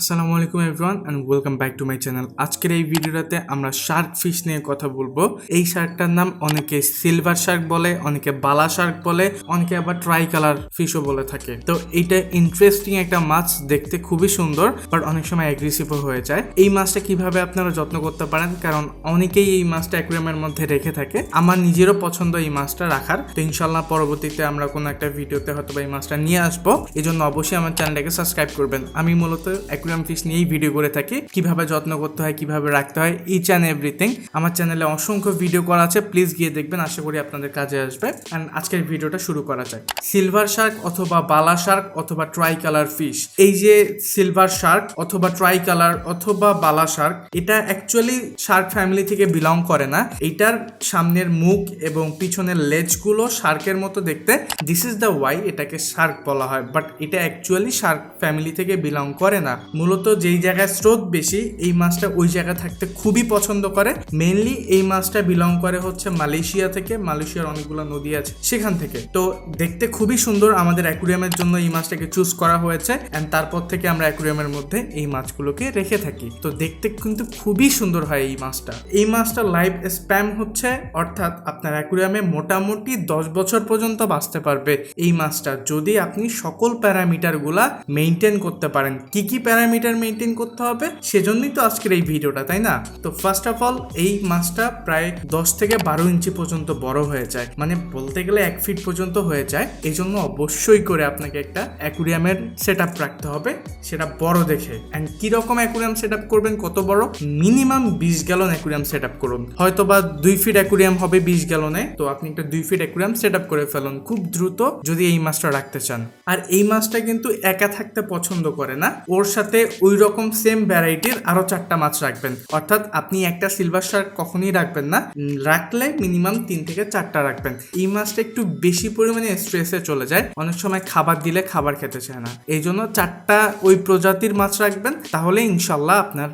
আসসালামু আলাইকুম everyone and welcome back to my channel আজকের এই ভিডিওটাতে আমরা শার্ক ফিশ নিয়ে কথা বলব। এই শার্কটার নাম অনেকে সিলভার শার্ক বলে, অনেকে বালা শার্ক বলে, অনেকে আবার ট্রাই কালার ফিশও বলে থাকে। তো এইটা ইন্টারেস্টিং একটা মাছ, দেখতে খুবই সুন্দর বাট অনেক সময় অ্যাগ্রেসিভও হয়ে যায়। এই মাছটা কীভাবে আপনারা যত্ন করতে পারেন? কারণ অনেকেই এই মাছটা অ্যাকুরিয়ামের মধ্যে রেখে থাকে। আমার নিজেরও পছন্দ এই মাছটা রাখার। তো ইনশাল্লাহ পরবর্তীতে আমরা কোনো একটা ভিডিওতে হয়তো এই মাছটা নিয়ে আসব। এই জন্য অবশ্যই আমার চ্যানেলটাকে সাবস্ক্রাইব করবেন। আমি মূলত অ্যাকুরিয়াম ফিশ নিয়েই ভিডিও করে থাকি। কীভাবে যত্ন করতে হয়, কীভাবে রাখতে হয় ইচ অ্যান্ড এভরিথিং আমার চ্যানেলে অসংখ্য ভিডিও করা আছে প্লিজ গিয়ে দেখবেন, আশা করি আপনাদের কাজে আসবে। অ্যান্ড আজকের ভিডিওটা শুরু করা যায় সিলভার শার্ক অথবা বালা শার্ক অথবা ট্রাই কালার ফিশ এই যে সিলভার শার্ক অথবা ট্রাই কালার অথবা বালা শার্ক এটা অ্যাকচুয়ালি শার্ক ফ্যামিলি থেকে বিলং করে না। এটার সামনের মুখ এবং পিছনের লেজগুলো শার্কের মতো দেখতে। দিস ইজ দ্য ওয়াই এটাকে শার্ক বলা হয় বাট এটা অ্যাকচুয়ালি শার্ক ফ্যামিলি থেকে বিলং করে না। মূলত যেই জায়গায় স্রোত বেশি, এই মাছটা ওই জায়গায় থাকতে খুবই পছন্দ করে। মেনলি এই মাছটা বিলং করে হচ্ছে মালয়েশিয়া থেকে, মালয়েশিয়ার অনেকগুলো নদী আছে সেখান থেকে। তো দেখতে খুবই সুন্দর আমাদের অ্যাকুরিয়ামের জন্য এই মাছটাকে চুজ করা হয়েছে অ্যান্ড তারপর থেকে আমরা অ্যাকুরিয়ামের মধ্যে এই মাছগুলোকে রেখে থাকি। তো দেখতে কিন্তু খুবই সুন্দর হয় এই মাছটা। এই মাছটা লাইফ স্প্যাম হচ্ছে, অর্থাৎ আপনার অ্যাকুরিয়ামে মোটামুটি দশ বছর পর্যন্ত বাঁচতে পারবে এই মাছটা। যদি আপনি সকল প্যারামিটারগুলা মেনটেন করতে পারেন, কি কি প্যারামিটার মেনটেন করতে হবে, সেজন্যই তো আজকের এই ভিডিওটা, তাই না? তো ফার্স্ট অফ অল এই মাছটা প্রায় দশ থেকে বারো ইঞ্চি পর্যন্ত বড় হয়ে যায় মানে বলতে গেলে এক ফিট পর্যন্ত হয়ে যায়। এই জন্য অবশ্যই করে আপনাকে একটা অ্যাকুরিয়ামের সেট আপ রাখতে হবে, সেটা বড় দেখে। অ্যান্ড কীরকম অ্যাকুরিয়াম সেট আপ করবেন, কত বড়? মিনিমাম বিশ গ্যালন অ্যাকুরিয়াম সেট আপ করুন। হয়তো বা দুই ফিট অ্যাকুরিয়াম হবে বিশ গ্যালনে তো আপনি একটা দুই ফিট অ্যাকুরিয়াম সেট আপ করে ফেলুন, খুব দ্রুত যদি এই মাছটা রাখতে চান। আর এই মাছটা কিন্তু একা থাকতে পছন্দ করে না, ওর সাথে ওই রকম সেম ভ্যারাইটির আরও চারটা মাছ রাখবেন। অর্থাৎ আপনি একটা সিলভার শার্ক কখনই রাখবেন না। রাখলে মিনিমাম তিন থেকে চারটা রাখবেন। এই মাছটা একটু বেশি পরিমাণে স্ট্রেসে চলে যায়। অনেক সময় খাবার দিলে খাবার খেতে চায় না। এই জন্য চারটা ওই প্রজাতির মাছ রাখবেন। তাহলে ইনশাল্লাহ আপনার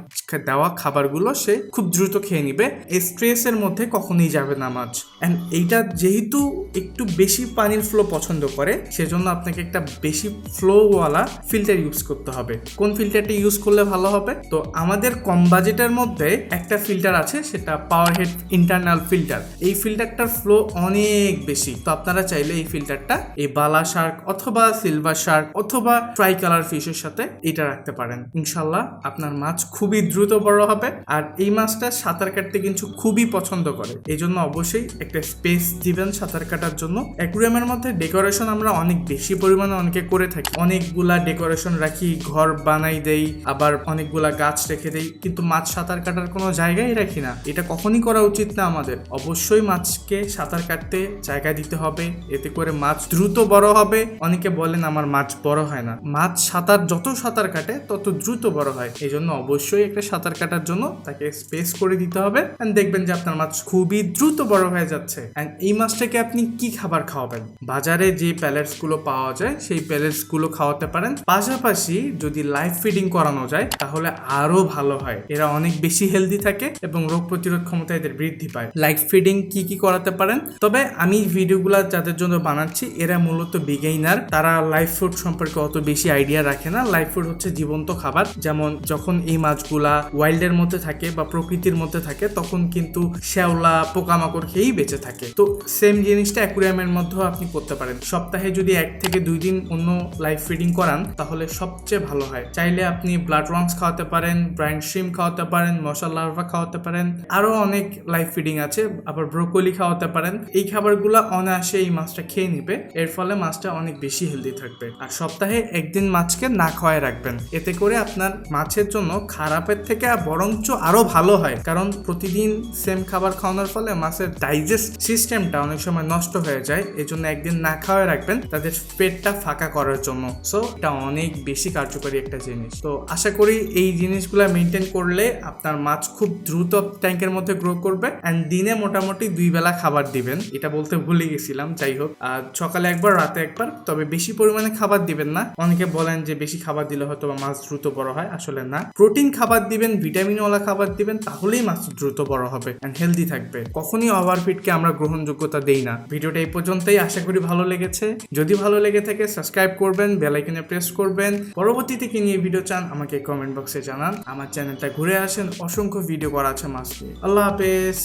দেওয়া খাবারগুলো সে খুব দ্রুত খেয়ে নিবে। স্ট্রেসের মধ্যে কখনোই যাবে না মাছ। অ্যান্ড এইটা যেহেতু একটু বেশি পানির ফ্লো পছন্দ করে, সেজন্য আপনাকে একটা বেশি ফ্লোওয়ালা ফিল্টার ইউজ করতে হবে। কোন ফিল্টারটা ইউজ করলে ভালো হবে। তো আমাদের কম বাজেটের মধ্যে একটা ফিল্টার আছে, সেটা পাওয়ার হেড ইন্টারনাল ফিল্টার এই ফিল্টারটার ফ্লো অনেক বেশি। তো আপনারা চাইলে এই ফিল্টারটা এই বালা শার্ক অথবা সিলভার শার্ক অথবা ট্রাই কালার ফিশের সাথে এটা রাখতে পারেন। ইনশাল্লাহ আপনার মাছ খুবই দ্রুত বড় হবে আর এই মাছটা সাঁতার কাটতে কিন্তু খুবই পছন্দ করে। এই জন্য অবশ্যই একটা স্পেস দিবেন সাঁতার কাটার জন্য। অ্যাকুরিয়ামের মধ্যে ডেকোরেশন আমরা অনেক বেশি পরিমাণে অনেকে করে থাকি। অনেকগুলা ডেকোরেশন রাখি, ঘর বানাই দেই, আবার অনেকগুলা গাছ রেখে দেই, কিন্তু মাছ সাঁতার কাটার কোনো জায়গায় রাখি না। এটা কখনই করা উচিত না আমাদের। অবশ্যই মাছকে সাঁতার কাটতে জায়গা দিতে হবে, এতে করে মাছ দ্রুত বড় হবে। অনেকে বলেন, আমার মাছ বড় হয় না। মাছ সাঁতার যত সাঁতার কাটে, তত দ্রুত বড় হয়। এই জন্য অবশ্যই একটা সাঁতার কাটার জন্য তাকে স্পেস করে দিতে হবে। এন্ড দেখবেন যে আপনার মাছ খুবই দ্রুত বড় হয়ে যাচ্ছে। এন্ড এই মাছটাকে আপনি কি খাবার খাওয়াবেন? বাজারে যে প্যালেটসগুলো পাওয়া যায়, সেই প্যালেটসগুলো খাওয়াতে পারেন। পাশাপাশি যদি লাইফ ফিডিং করানো যায়, তাহলে আরও ভালো হয়। এরা অনেক বেশি হেলদি থাকে এবং রোগ প্রতিরোধ ক্ষমতা এদের বৃদ্ধি পায়। লাইফ ফিডিং কি কি করাতে পারেন? তবে আমি ভিডিওগুলো যাদের জন্য বানাচ্ছি, এরা মূলত বিগেইনার তারা লাইফ ফুড সম্পর্কে অত বেশি আইডিয়া রাখে না। লাইফ ফুড হচ্ছে জীবন্ত খাবার, যেমন যখন এই মাছগুলা ওয়াইল্ডের মধ্যে থাকে বা প্রকৃতির মধ্যে থাকে, তখন কিন্তু শ্যাওলা, পোকামাকড় খেয়েই বেঁচে থাকে। তো সেম জিনিসটা অ্যাকুরিয়ামের মধ্যেও আপনি করতে পারেন। সপ্তাহে যদি এক থেকে দুই দিন অন্য লাইফ ফিডিং করান, তাহলে সবচেয়ে ভালো হয়। চাইলে আপনি ব্লাড রংস খাওয়াতে পারেন ব্রাইন শ্রিম খাওয়াতে পারেন মশলা লার্ভা খাওয়াতে পারেন, আরও অনেক লাইফ ফিডিং আছে, আবার ব্রোকলি খাওয়াতে পারেন। এই খাবারগুলো অনায়াসে এই মাছটা খেয়ে নিবে, এর ফলে মাছটা অনেক বেশি হেলদি থাকবে। আর সপ্তাহে একদিন মাছকে না খাওয়ায় রাখবেন, এতে করে আপনার মাছের জন্য খারাপের থেকে বরঞ্চ আরও ভালো হয়। কারণ প্রতিদিন সেম খাবার খাওয়ানোর ফলে মাছের ডাইজেস্ট সিস্টেমটা অনেক সময় নষ্ট হয়ে যায় এই জন্য একদিন না খাওয়ায় রাখবেন, তাদের পেটটা ফাঁকা করার জন্য। সো এটা অনেক বেশি কার্যকরী একটা জিনিস। তো আশা করি এই জিনিসগুলো মেনটেন করলে আপনার মাছ খুব দ্রুত ট্যাঙ্কের মধ্যে গ্রো করবে অ্যান্ড দিনে মোটামুটি দুই বেলা খাবার দিবেন। এটা বলতে ভুলে গেছিলাম, যাই হোক। আর সকালে একবার, রাতে একবার, তবে বেশি পরিমাণে খাবার দিবেন না। অনেকে বলেন যে বেশি খাবার দিলে হয়তো মাছ দ্রুত বড় হয়, আসলে না। প্রোটিন খাবার দিবেন ভিটামিনওয়ালা খাবার দিবেন, তাহলেই মাছ দ্রুত বড় হবে অ্যান্ড হেলদি থাকবে। কখনই ওভারফিটকে আমরা গ্রহণযোগ্যতা দেই না। ভিডিওটা এই পর্যন্তই, আশা করি ভালো লেগেছে। যদি ভালো লেগে থাকে সাবস্ক্রাইব করবেন বেল আইকনে প্রেস করবেন। পরবর্তীতে কি নিয়ে ভিডিও চান, আমাকে কমেন্ট বক্সে জানান। আমার চ্যানেলটা ঘুরে আসেন। অসংখ্য ভিডিও করা আছে মাছ আল্লাহ হাফেজ।